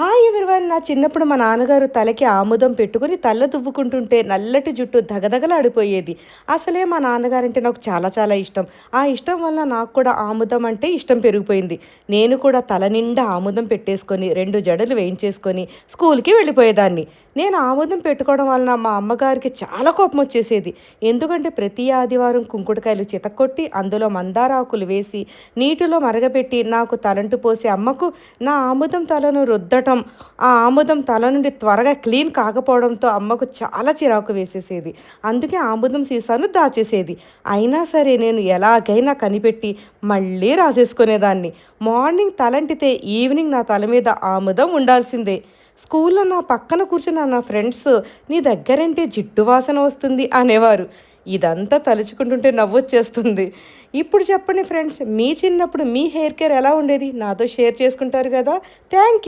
Hi everyone. నా చిన్నప్పుడు మా నాన్నగారు తలకి ఆముదం పెట్టుకుని తల్ల దువ్వుకుంటుంటే నల్లటి జుట్టు దగదగలాడిపోయేది. అసలే మా నాన్నగారంటే నాకు చాలా చాలా ఇష్టం. ఆ ఇష్టం వల్ల నాకు కూడా ఆముదం అంటే ఇష్టం పెరిగిపోయింది. నేను కూడా తల నిండా ఆముదం పెట్టేసుకొని రెండు జడలు వేయించేసుకొని స్కూల్కి వెళ్ళిపోయేదాన్ని. నేను ఆముదం పెట్టుకోవడం వలన మా అమ్మగారికి చాలా కోపం వచ్చేసేది ఎందుకంటే ప్రతి ఆదివారం కుంకుడుకాయలు చితకొట్టి అందులో మందారాకులు వేసి నీటిలో మరగపెట్టి నాకు తలంటు పోసే అమ్మకు నా ఆముదం తలను రుద్దటం ఆ ఆముదం తల నుండి త్వరగా క్లీన్ కాకపోవడంతో అమ్మకు చాలా చిరాకు వేసేసేది. అందుకే ఆముదం సీసాను దాచేసేది. అయినా సరే నేను ఎలాగైనా కనిపెట్టి మళ్ళీ రాసేసుకునేదాన్ని. మార్నింగ్ తలంటితే ఈవినింగ్ నా తల మీద ఆముదం ఉండాల్సిందే. స్కూల్లో నా పక్కన కూర్చున్న నా ఫ్రెండ్స్ నీ దగ్గరంటే జిడ్డు వాసన వస్తుంది అనేవారు. ఇదంతా తలుచుకుంటుంటే నవ్వొచ్చేస్తుంది. ఇప్పుడు చెప్పండి ఫ్రెండ్స్ మీ చిన్నప్పుడు మీ హెయిర్ కేర్ ఎలా ఉండేది? నాతో షేర్ చేసుకుంటారు కదా. Thank you.